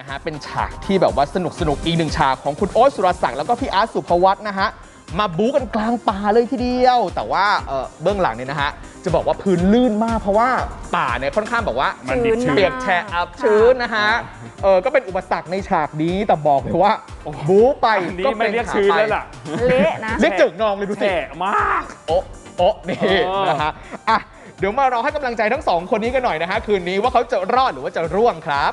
นะฮะเป็นฉากที่แบบว่าสนุกสนุกอีกหนึ่งฉากของคุณโอ๊ตสุรศักดิ์แล้วก็พี่อาร์ตสุภวัตนะฮะมาบู๊กันกลางป่าเลยทีเดียว แต่ว่าเอ่อเบื้องหลังเนี่ยนะฮะจะบอกว่าพื้นลื่นมากเพราะว่าป่าเนี่ยค่อนข้างแบบว่ามันดิบชื้นเปียกแฉะอับชื้นนะฮะเออก็เป็นอุปสรรคในฉากนี้แต่บอกเลยว่าบู๊ไปอันนี้ก็ไม่เป็นเรียกขาชื้นไปแล้วล่ะเละนะเรียกจึกนองเลยดูสิแฉะมากโอ๊ะโอ๊ะนี่เออนะฮะอะเดี๋ยวมาเราให้กำลังใจทั้งสองคนนี้กันหน่อยนะฮะคืนนี้ว่าเขาจะรอดหรือว่าจะร่วงครับ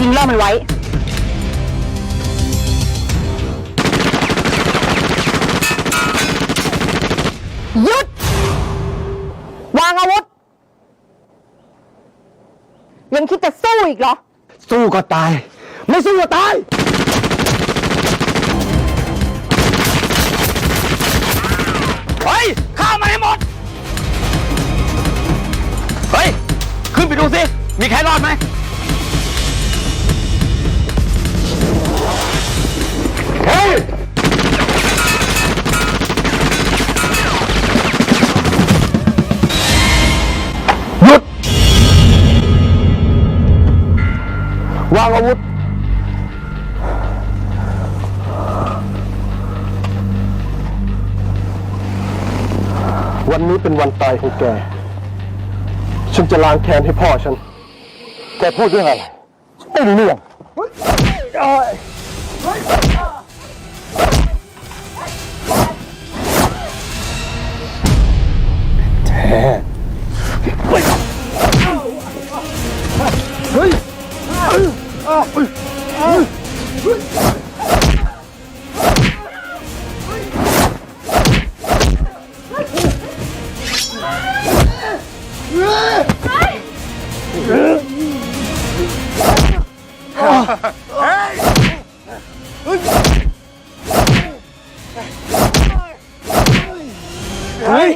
ยิงล่อมันไว้ หยุด วางอาวุธ ยังคิดจะสู้อีกเหรอ สู้ก็ตาย ไม่สู้ก็ตาย เฮ้ยฆ่ามันให้หมด เฮ้ย ขึ้นไปดูสิ มีใครรอดไหม วางอาวุธ วันนี้เป็นวันตายของแก ฉันจะล้างแค้นให้พ่อฉัน แกพูดเรื่องอะไรไม่รู้เรื่องแท้เฮ้ย เฮ้ย